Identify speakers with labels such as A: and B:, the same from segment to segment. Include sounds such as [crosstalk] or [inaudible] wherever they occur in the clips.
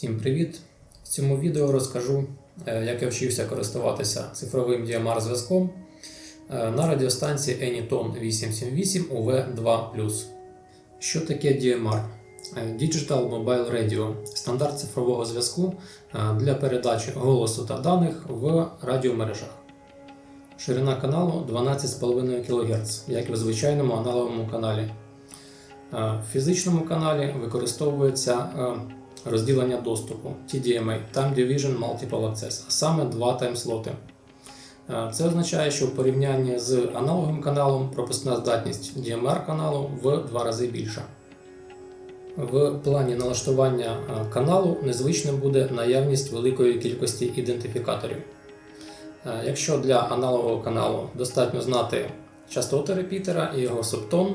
A: Всім привіт! В цьому відео розкажу, е, як я вчився користуватися цифровим DMR зв'язком е, на радіостанції Anytone 878 UV2. Що таке DMR? Е, Digital Mobile Radio стандарт цифрового зв'язку для передачі голосу та даних в радіомережах. Ширина каналу 12,5 кГц, як і в звичайному аналоговому каналі. В фізичному каналі використовується розділення доступу TDMA Time Division Multiple Access, а саме два таймслоти. Е, Це означає, що в порівнянні з аналоговим каналом пропускна здатність DMR каналу в два рази більша. В плані налаштування е, каналу незвичним буде наявність великої кількості ідентифікаторів. Е, Якщо для аналогового каналу достатньо знати частоти репітера і його субтон,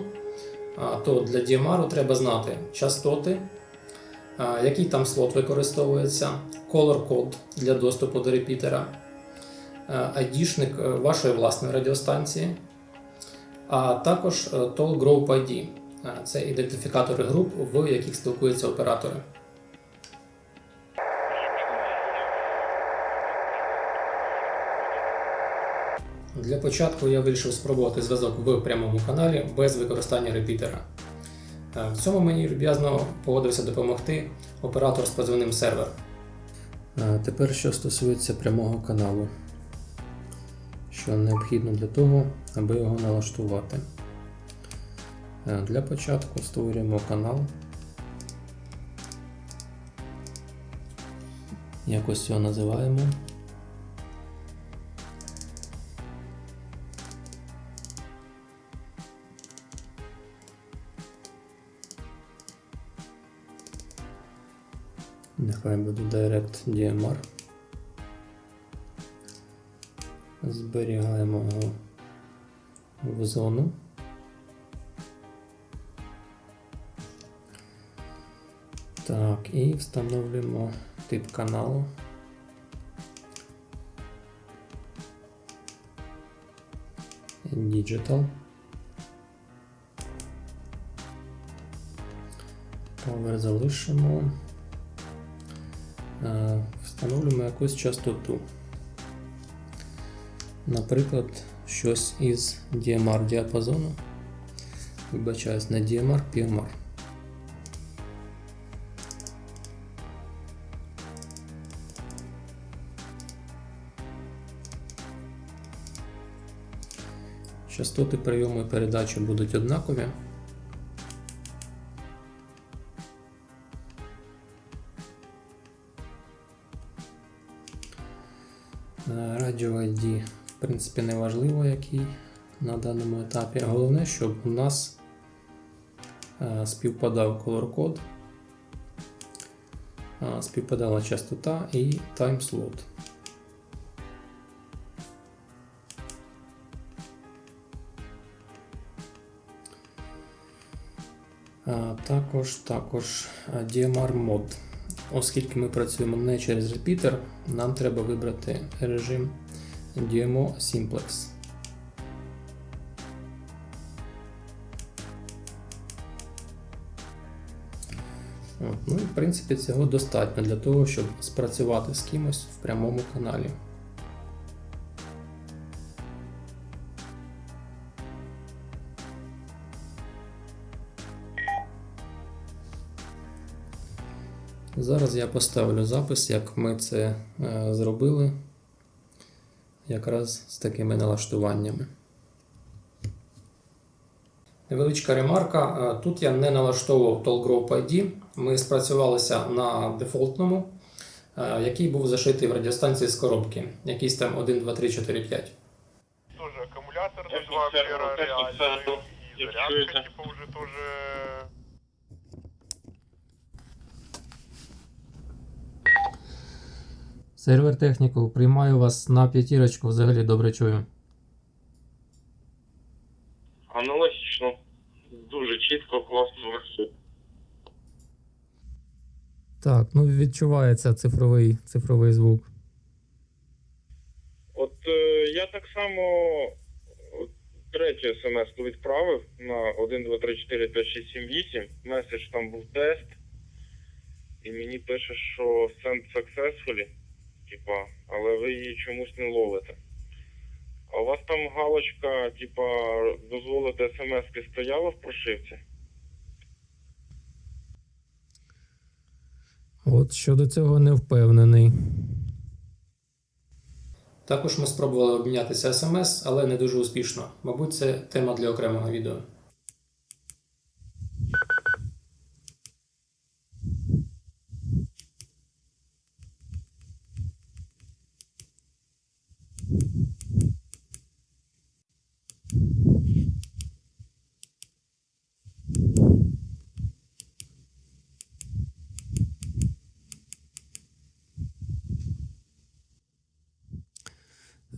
A: то для DMR треба знати частоти, який там слот використовується, color код для доступу до репітера, ID-шник е, вашої власної радіостанції, а також е, Toll Group ID. Це ідентифікатори груп, в яких спілкуються оператори. Для початку я вирішив спробувати зв'язок в прямому каналі без використання репітера. В цьому мені люб'язно погодився допомогти оператор з позивним сервер. Тепер що стосується прямого каналу, що необхідно для того, аби його налаштувати. Е, Для початку створюємо канал. Якось його називаємо. Нехай буде Direct DMR. Зберігаємо його в зону. Так, і встановлюємо тип каналу. Digital. Power залишимо. Встановлюємо якусь частоту. Наприклад, щось із DMR діапазону. Вибачаюсь, не DMR, PMR. Частоти прийому і передачі будуть однакові. Е, ID, в принципі, не важливо, який на даному етапі. Головне, щоб у нас е, співпадав color код, е, співпадала частота і таймслот. Також, також DMR мод. Оскільки ми працюємо не через репітер, нам треба вибрати режим DMO Simplex. Ну і в принципі цього достатньо для того, щоб спрацювати з кимось в прямому каналі. Зараз я поставлю запис, як ми це е, зробили якраз з такими налаштуваннями. Невеличка ремарка. Е, Тут я не налаштовував Toll ID. Ми спрацювалися на дефолтному, е, який був зашитий в радіостанції з коробки. Якийсь там 1, 2, 3, 4, 5.
B: Тоже два
C: сервер,
B: ампера и
C: Я
B: зарядка
C: чую это.
B: типа уже тоже
A: Сервер техніку, приймаю вас на п'ятірочку, взагалі добре чую.
C: Аналогічно. Дуже чітко, класно все.
A: Так, ну відчувається цифровий, цифровий звук.
C: От е, я так само от, третю смс відправив на 1, 2, 3, 4, 5, 6, 7, 8. Меседж там був тест. і мені пише, що send successfully, типа, але ви її чомусь не ловите. А у вас там галочка, типа, дозволити смс-ки стояла в прошивці?
A: От щодо цього не впевнений. Також ми спробували обмінятися смс, але не дуже успішно. Мабуть, це тема для окремого відео.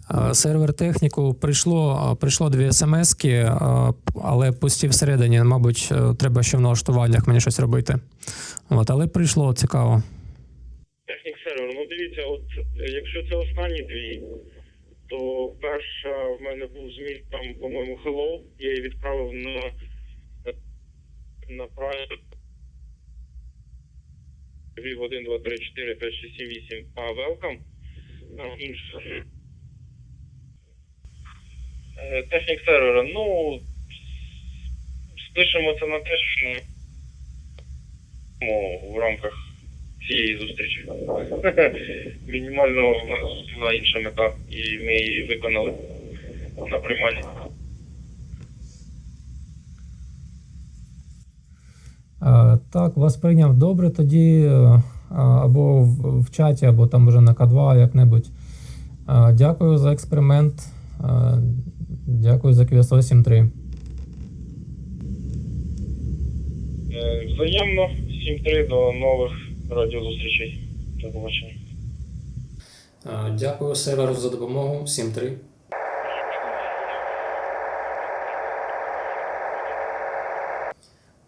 D: Е, Сервер техніку прийшло, прийшло дві смски, але пусті всередині. Мабуть, е, треба ще в налаштуваннях мені щось робити. От, але прийшло цікаво.
C: Технік сервер, ну дивіться, от якщо це останні дві, то перша в мене був зміст там, по-моєму, Hello, я її відправив на, на Вів 1, 2, 3, 4, 5, 6, 7, 8, а welcome інше. Е, Технік сервера, ну спишемо це на те, що в рамках цієї зустрічі. [laughs] Мінімально у нас була інша мета, і ми її виконали на прийманні.
D: Е, Так, вас прийняв добре тоді, е, або в, чаті, або там вже на К2 як-небудь. Дякую за експеримент. Дякую за QSO 7.3.
C: Е, Взаємно, 7-3 до нових радіозустрічей. До побачення.
A: Е, Дякую серверу за допомогу. 7.3.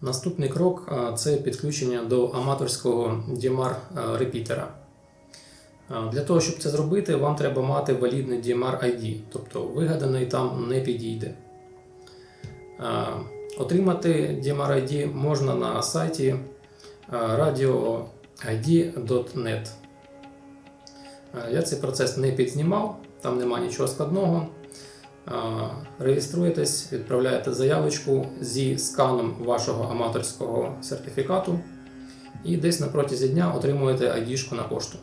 A: Наступний крок е, це підключення до аматорського DMR репітера. Для того, щоб це зробити, вам треба мати валідний DMR ID, тобто вигаданий там не підійде. Отримати DMR ID можна на сайті radioid.net. Я цей процес не підзнімав, там нема нічого складного. Реєструєтесь, відправляєте заявочку зі сканом вашого аматорського сертифікату і десь на протязі дня отримуєте ID-шку на пошту.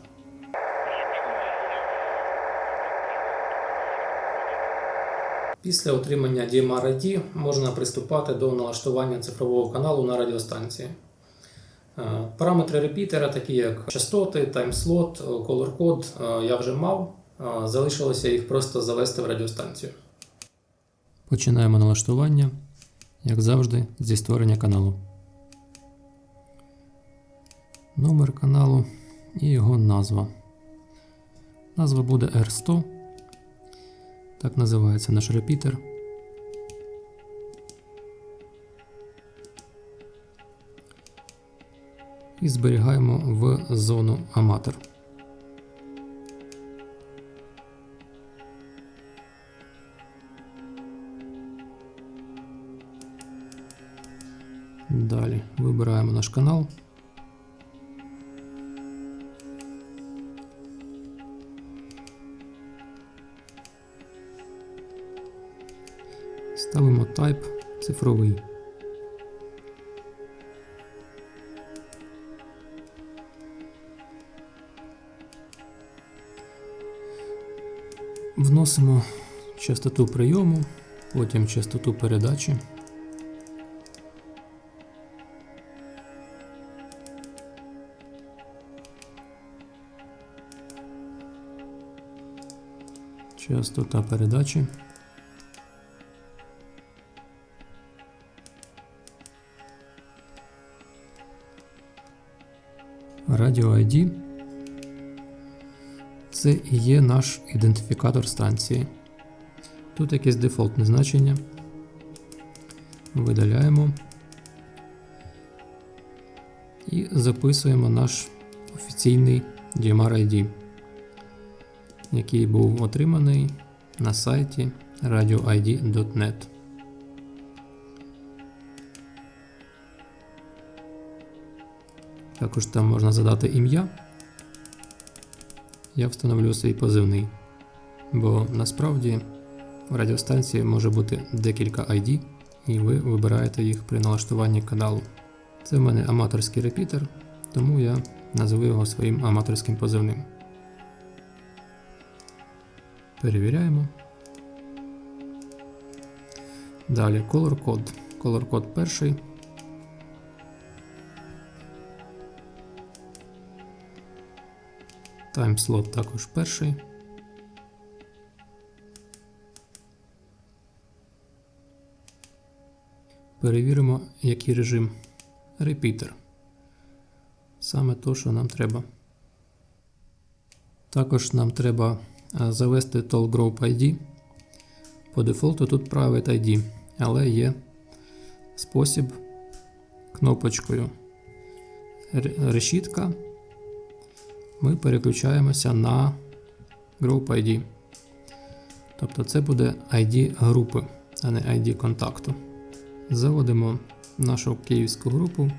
A: Після отримання DMR ID можна приступати до налаштування цифрового каналу на радіостанції. Е, Параметри репітера, такі як частоти, таймслот, color код я вже мав. Е, Залишилося їх просто завести в радіостанцію. Починаємо налаштування, як завжди, зі створення каналу. Номер каналу і його назва. Назва буде R100. Так називається наш репітер. І зберігаємо в зону аматор. Далі вибираємо наш канал. Ставимо type цифровий. Вносимо частоту прийому, потім частоту передачі. Частота передачі. Радіо ID це і є наш ідентифікатор станції. Тут якесь дефолтне значення. Видаляємо і записуємо наш офіційний DMR ID, який був отриманий на сайті radioid.net. Також там можна задати ім'я. Я встановлю свій позивний. Бо насправді в радіостанції може бути декілька ID, і ви вибираєте їх при налаштуванні каналу. Це в мене аматорський репітер, тому я назву його своїм аматорським позивним. Перевіряємо. Далі color код. Color код перший. Таймслот також перший. Перевіримо, який режим. Репітер. Саме то, що нам треба. Також нам треба е, завести Toll Group ID. По дефолту тут Private ID, але є спосіб кнопочкою решітка. Ми переключаємося на Group ID. Тобто це буде ID групи, а не ID контакту. Заводимо нашу київську групу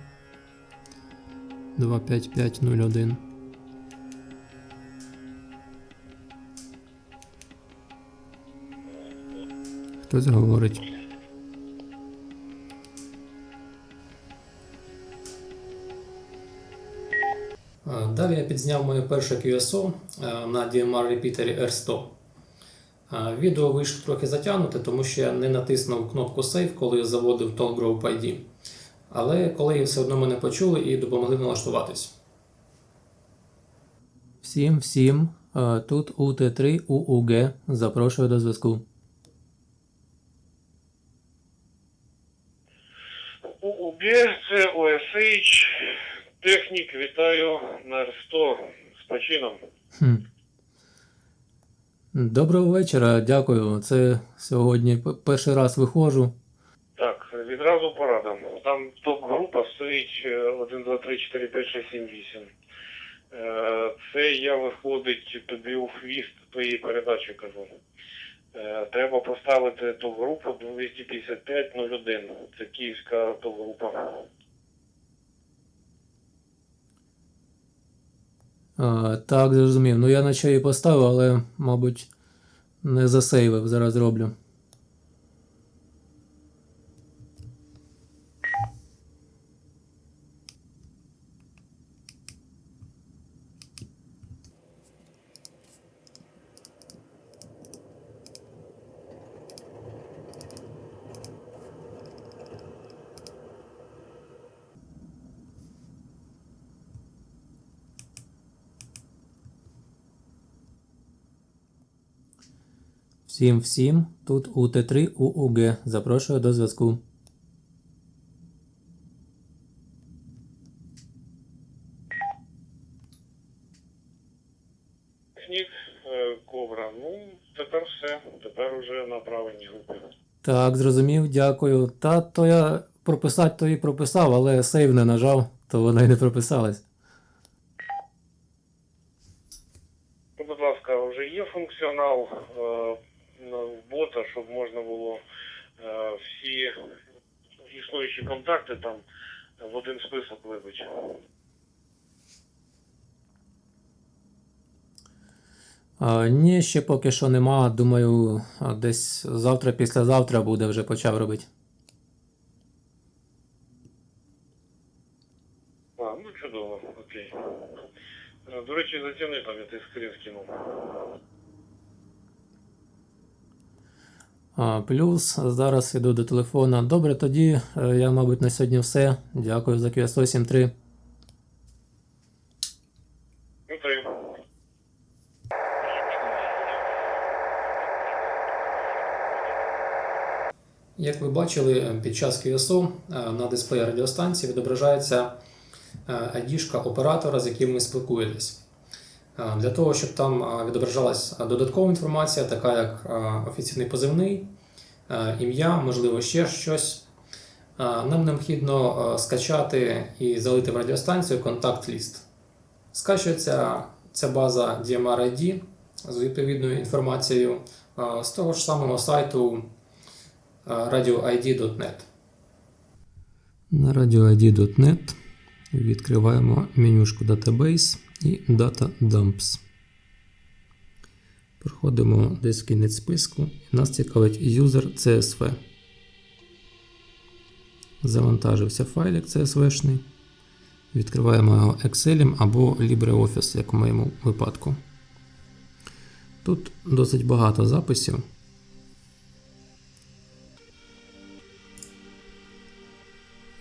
A: 25501. Хтось говорить. Далі я підзняв моє перше QSO е, на DMR репітері R100. Е, Відео вийшло трохи затягнуте, тому що я не натиснув кнопку Save, коли заводив Tall Group ID. Але колеги все одно мене почули і допомогли налаштуватись. Всім, всім. Е, Тут УТ3 УУГ. Запрошую до зв'язку.
C: УУГ, це ОСХ, технік, вітаю на Р100 з почином.
A: Хм. Доброго вечора, дякую. Це сьогодні перший раз виходжу.
C: Так, відразу порадам. Там топ-група стоїть е, 1, 2, 3, 4, 5, 6, 7, 8. Е, Це я виходить тобі у хвіст твоєї передачі кажу. Е, Треба поставити топ-групу 25501. Це київська топ-група.
A: А, так, зрозумів. Ну я наче і поставив, але, мабуть, не засейвив. Зараз роблю. Всім всім. Тут УТ3 УУГ. Запрошую до зв'язку.
C: Технік, е, Ковра. Ну, тепер все. Тепер уже на правильній групі.
A: Так, зрозумів, дякую. Та то я прописати то і прописав, але сейв не нажав, то вона й не прописалась.
C: Будь ласка, вже є функціонал е, бота, щоб можна було е, всі існуючі контакти там в один список вибити.
A: Ні, ще поки що нема. Думаю, десь завтра, післязавтра буде вже почав робити.
C: А, ну чудово, окей. Е, До речі, заціни там я ти скрін скинув.
A: А, плюс зараз іду до телефона. Добре, тоді е, я, мабуть, на сьогодні все. Дякую за QSO 73.
C: Ну.
A: Як ви бачили, під час QSO е, на дисплеї радіостанції відображається е, ID-шка оператора, з яким ви спілкуєтесь. Е, Для того, щоб там е, відображалась додаткова інформація, така як е, офіційний позивний, ім'я, можливо, ще щось, нам необхідно скачати і залити в радіостанцію контакт-ліст. Скачується ця база DMR ID з відповідною інформацією з того ж самого сайту radioid.net. На radioid.net Відкриваємо менюшку Database і Data Dumps. Проходимо десь в кінець списку. Нас цікавить User CSV. Завантажився файлик CSV-шний. Відкриваємо його Excel або LibreOffice, як у моєму випадку. Тут досить багато записів.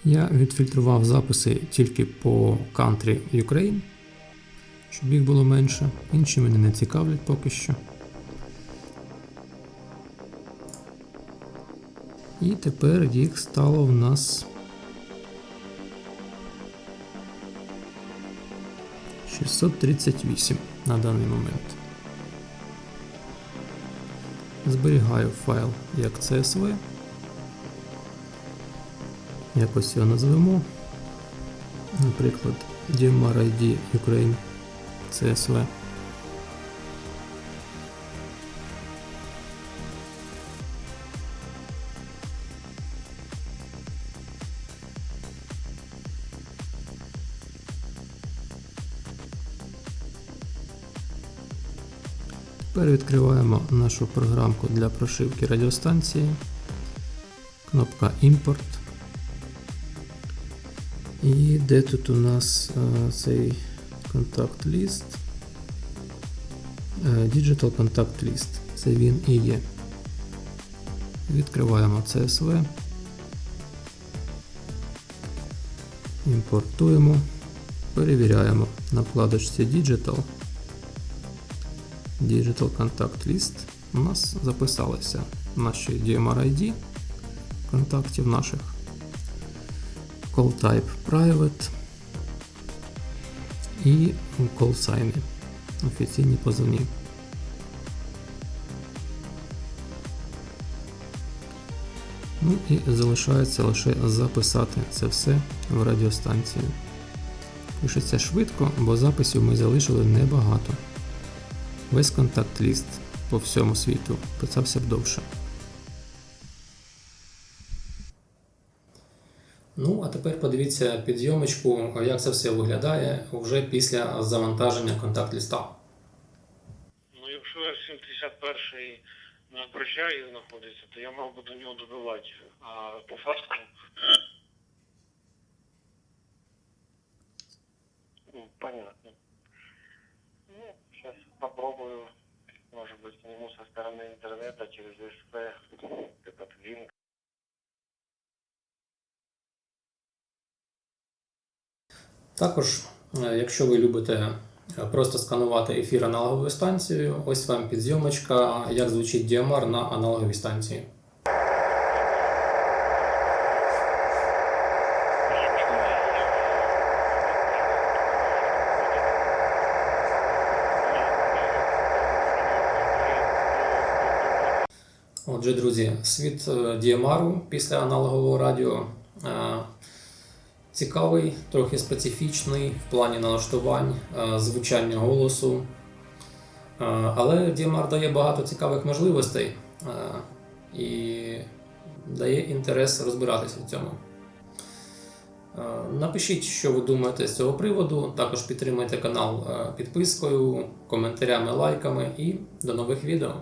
A: Я відфільтрував записи тільки по Country Ukraine, щоб їх було менше. Інші мене не цікавлять поки що. І тепер їх стало в нас 638 на даний момент. Зберігаю файл як CSV. Якось його назвемо. Наприклад, DMR ID Ukraine CSV. Тепер відкриваємо нашу програмку для прошивки радіостанції. Кнопка Імпорт. І де тут у нас е, цей контакт ліст? Е, Digital Contact List. Це він і є. Відкриваємо CSV. Імпортуємо. Перевіряємо на вкладочці Digital. Digital Contact List. У нас записалися наші DMR ID контактів наших. Call type private і sign офіційні позовні. Ну і залишається лише записати це все в радіостанцію. Пишеться швидко, бо записів ми залишили небагато. Весь контакт-ліст по всьому світу писався б довше. Ну, а тепер подивіться підйомочку, як це все виглядає вже після завантаження контакт-ліста.
C: Ну, якщо F-71 на прощаї знаходиться, то я мав би до нього додавати. А по фасту. Ну, понятно. Ну, сейчас попробую, может быть, к нему со стороны интернета через СП этот линк.
A: Також, е, якщо ви любите е, просто сканувати ефір аналоговою станцією, ось вам підзйомочка, як звучить DMR на аналоговій станції. Отже, друзі, світ е, DMR після аналогового радіо е, цікавий, трохи специфічний в плані налаштувань, е, звучання голосу. Е, Але DMR дає багато цікавих можливостей е, і дає інтерес розбиратися в цьому. Напишіть, що ви думаєте з цього приводу. Також підтримайте канал підпискою, коментарями, лайками і до нових відео.